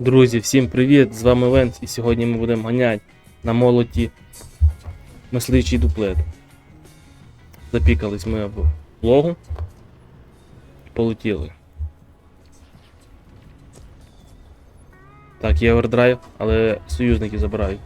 Друзі, всім привіт! З вами Венс, і сьогодні ми будемо ганяти на молоті мисливчий дуплет. Запікались ми в логу. Полетіли. Так, є овердрайв, але союзники забирають.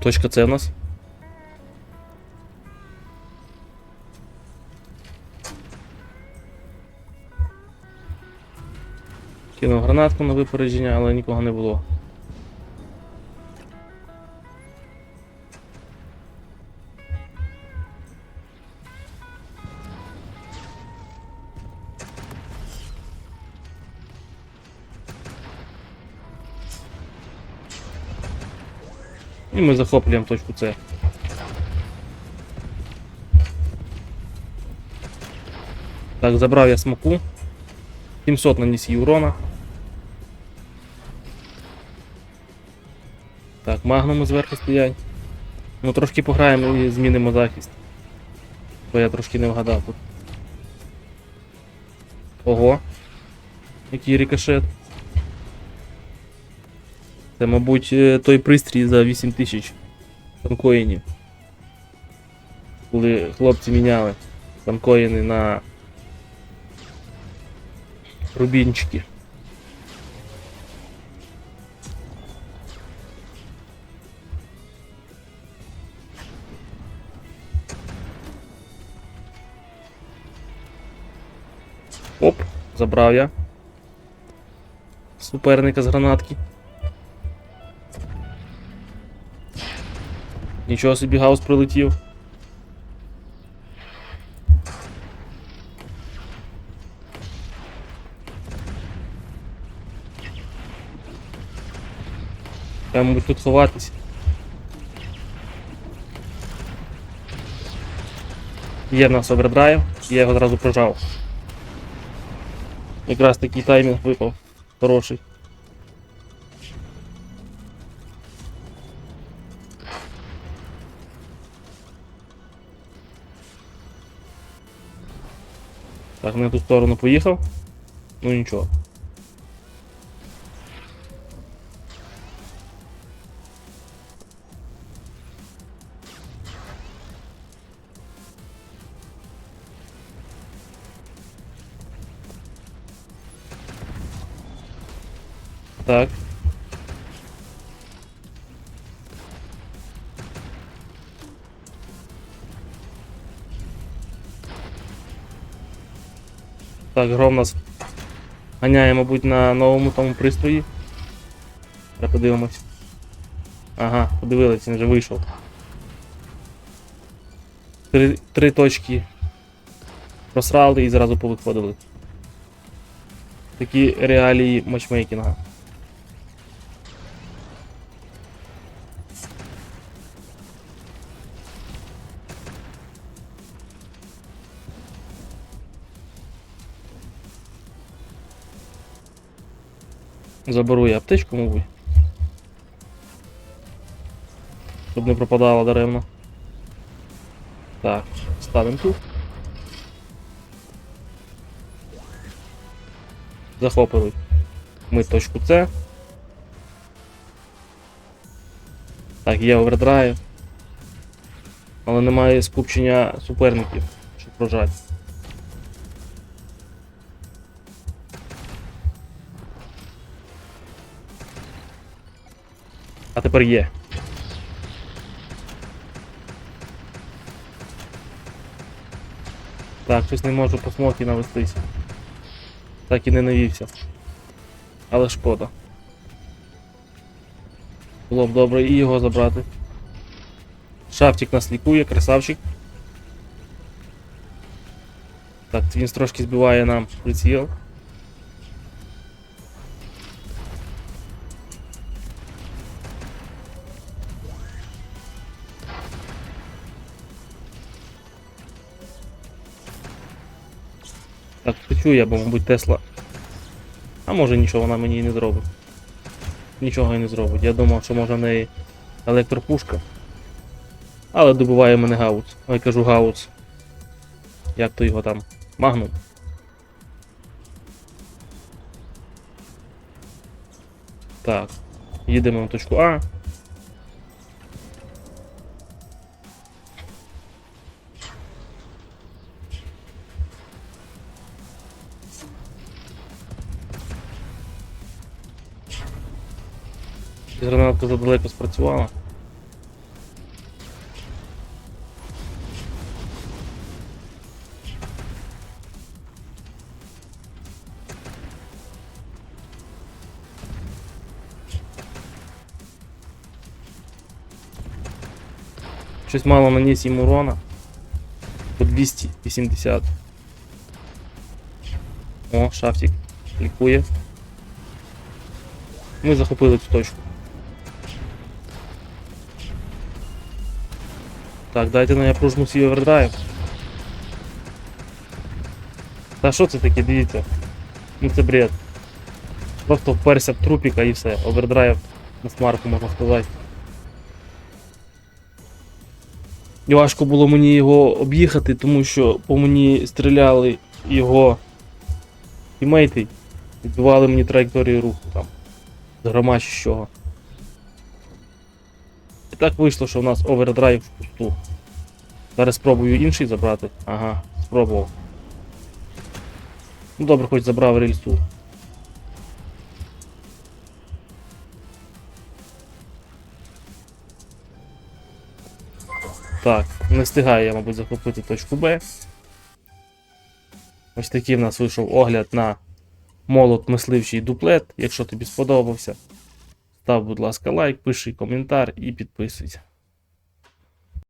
Точка С у нас. Кинув гранатку на випередження, але нікого не було. І ми захоплюємо точку С. Так, забрав я смоку. 700 наніс їй урона. Так, магнуми зверху стоять. Ну трошки пограємо і змінимо захист. Бо я трошки не вгадав тут. Ого. Який рикошет. Це, мабуть, е, той пристрій за 8000 танкоїнів. Коли хлопці міняли танкоїни на рубінчики. Оп, забрав я. Суперника з гранатки. Нічого собі гаус прилетів. Треба, мабуть, тут ховатись. Є в нас овердрайв, я його одразу прожав. Якраз такий таймінг випав. Хороший. Так, на ту сторону поїхав. Ну нічого. Так. Так, гром нас ганяє, мабуть, на новому тому пристрої. Зараз подивимось. Ага, подивились, він вже вийшов. Три, три точки просрали і зразу повиходили. Такі реалії матчмейкінга. Заберу я аптечку, мабуть. Щоб не пропадало даремно. Так, ставимо тут. Захопили. Ми точку С. Так, є овердрайв. Але немає скупчення суперників, щоб прожати. А тепер є. Так, щось не можу по смокі навестись. Так і не навівся. Але шкода. Було б добре і його забрати. Шафтик нас лікує, красавчик. Так, він трошки збиває нам приціл. Так, хочу я, бо, мабуть, Тесла. А може нічого вона мені і не зробить. нічого і не зробить. Я думав, що може в неї електропушка. Але добиває мене гаус. Ой, кажу гаус. Як то його там? Магнум. Так. Їдемо на точку А. Гранатка задалеко спрацювала. Щось мало наніс їм урона. По 280. О, шафтик лікує. Ми захопили цю точку. Так, дайте на я пружму свій овердрайв. Та що це таке, дивіться? Ну це бред. Просто вперся в трупіка і все. Овердрайв на смарку можна сказати. І важко було мені його об'їхати, тому що по мені стріляли його тімейти, відбивали мені траєкторію руху там. З грома з чого. Так вийшло, що в нас овердрайв в пусту. Зараз спробую інший забрати. Ага, спробував. Ну добре, хоч забрав рельсу. Так, не встигаю я, мабуть, захопити точку Б. Ось такий в нас вийшов огляд на молот мисливчий дуплет. Якщо тобі сподобався, став, будь ласка, лайк, пиши коментар і підписуйся.